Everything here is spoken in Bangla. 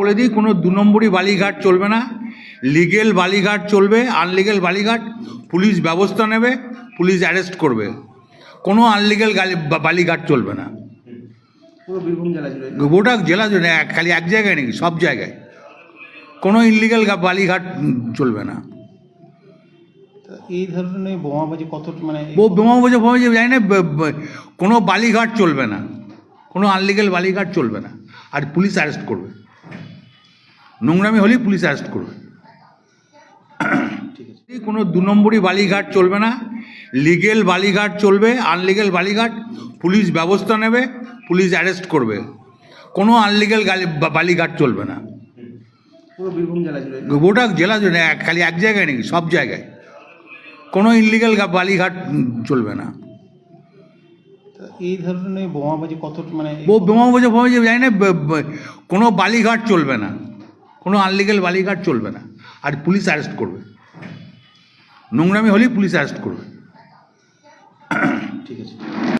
বলে দিই কোনো দু নম্বরই বালিঘাট চলবে না। লিগেল বালিঘাট চলবে আনলিগেল বালিঘাট পুলিশ ব্যবস্থা নেবে পুলিশ অ্যারেস্ট করবে। কোনো আনলিগেল গালি বালিঘাট চলবে না। গোটা জেলা জুড়ে। খালি এক জায়গায় নাকি? সব জায়গায়। কোনো ইনলিগেল বালিঘাট চলবে না। এই ধরনের বোমাবাজি কত মানে ও জানি না কোনো বালিঘাট চলবে না। কোনো আনলিগেল বালিঘাট চলবে না। আর পুলিশ অ্যারেস্ট করবে। নোংরামি হলেই পুলিশ অ্যারেস্ট করবে। কোনো দু নম্বরই বালিঘাট চলবে না। লিগেল বালিঘাট চলবে আনলিগেল বালিঘাট পুলিশ ব্যবস্থা নেবে পুলিশ অ্যারেস্ট করবে। কোনো আনলিগেল গালি বালিঘাট চলবে না। গোটা জেলা জুড়ে। খালি এক জায়গায় নাকি? সব জায়গায়। কোনো ইনলিগেল বালিঘাট চলবে না। এই ধরনের বোমাবাজি কত মানে ও বোমা বোঝা বোমা জানি না কোনো বালিঘাট চলবে না। কোনো আনলিগাল বালিঘাট চলবে না। আর পুলিশ অ্যারেস্ট করবে। নোংরামি হলেই পুলিশ অ্যারেস্ট করবে। ঠিক আছে।